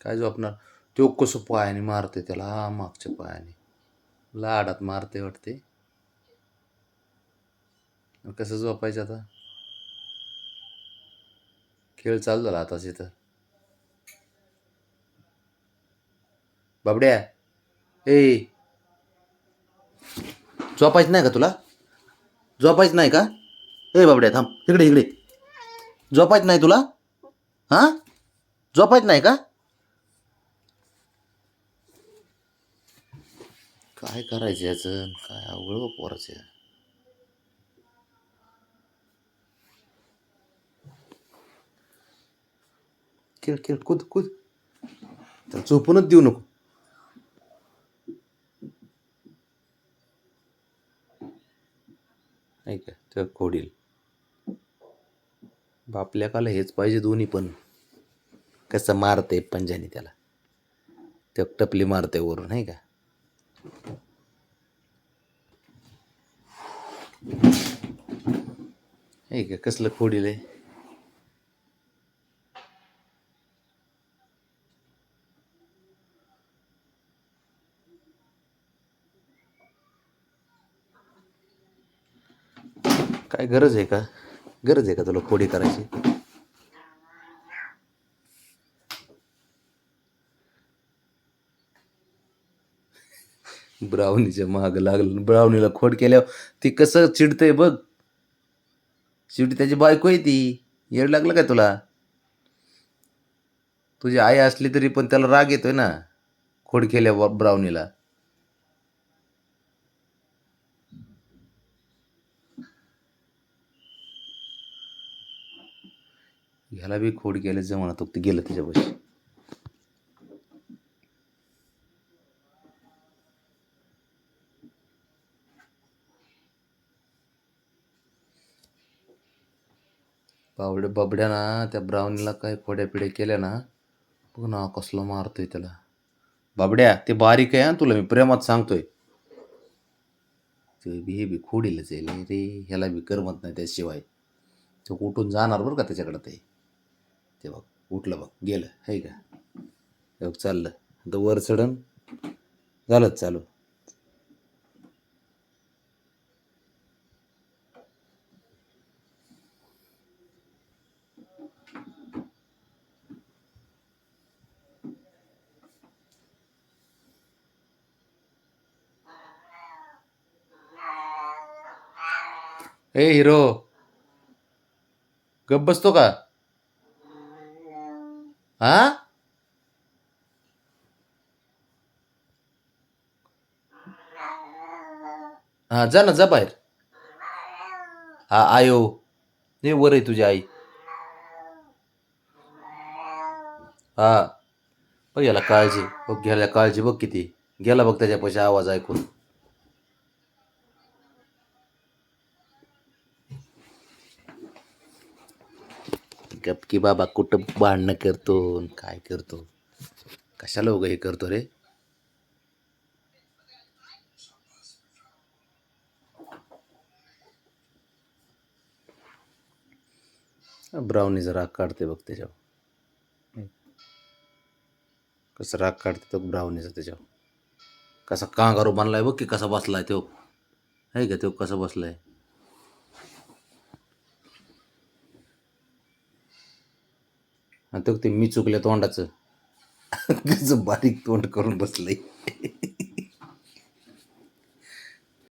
काय झोपणार? तो कसं पायाने मारते त्याला? हा मागच्या पायाने. लाडात मारते वाटते कसं झोपायचं आता? खेळ चालू झाला आता इथं बाबड्या ए झोपायचं नाही का तुला? झोपायचं नाही का? ए बाबड्या थांब. इकडे इकडे. झोपायचं नाही तुला? हां? झोपायचं नाही का? काय करायचं याचं काय अवघड बा पोराचं. खेळ खेळ कूद कुद. त्याला झोपूनच देऊ नको. नाही का तर खोडील. बापल्याकाला हेच पाहिजे दोन्ही पण. कसं मारते पंजाने त्याला. ते टपली मारते वरून नाही का? हे का कसलं खोडील आहे काय गरज आहे का? गरज आहे का तुला खोडी करायची? ब्रावणीच्या माग लागलं ब्रावणीला खोड केल्यावर ती कसं चिडतंय बघ. शेवटी त्याची बायको आहे ती. येड लागलं काय तुला? तुझी आई असली तरी पण त्याला राग येतोय ना खोड केल्या ब्राउनीला. ह्याला बी खोड केलं जमाना तो ते गेलं त्याच्यापाशी बाबड्या बाबड्या ना त्या ब्राउनीला काय खोड्या पिड्या केल्या ना बघ ना कसलं मारतोय त्याला. बाबड्या ते बारीक आहे तुला मी प्रेमात सांगतोय. ते बी हे बी खोडीलच जाईल रे ह्याला बी करमत नाही त्याशिवाय. तो उठून जाणार बरं का त्याच्याकडं ते. ते बघ उठलं बघ गेलं आहे का? बघ चाललं. आता वर चढण झालंच चालू. ए हिरो. गप बसतो का? हा? हा जा ना जा बाहेर. हा आयो. हे वर आहे तुझी आई. हा. बघ याला काळजी. बघ घ्यायला काळजी बघ किती. गेला बघ त्याच्यापाशी आवाज ऐकून. मेकअप की बाबा कुठं भांडणं करतो न काय करतो? कशाला उगं हे करतो रे? ब्राउनीचा राग काढते बघ त्याच्यावर. कसं राग काढते तो ब्राउनीचा त्याच्यावर. कसा कांगारू बनलाय बघ की कसा बसलाय तो. आहे का तो कसा बसलाय? आणि तो ते मी चुकल्या तोंडाचं. कसं बारीक तोंड करून बसलंय.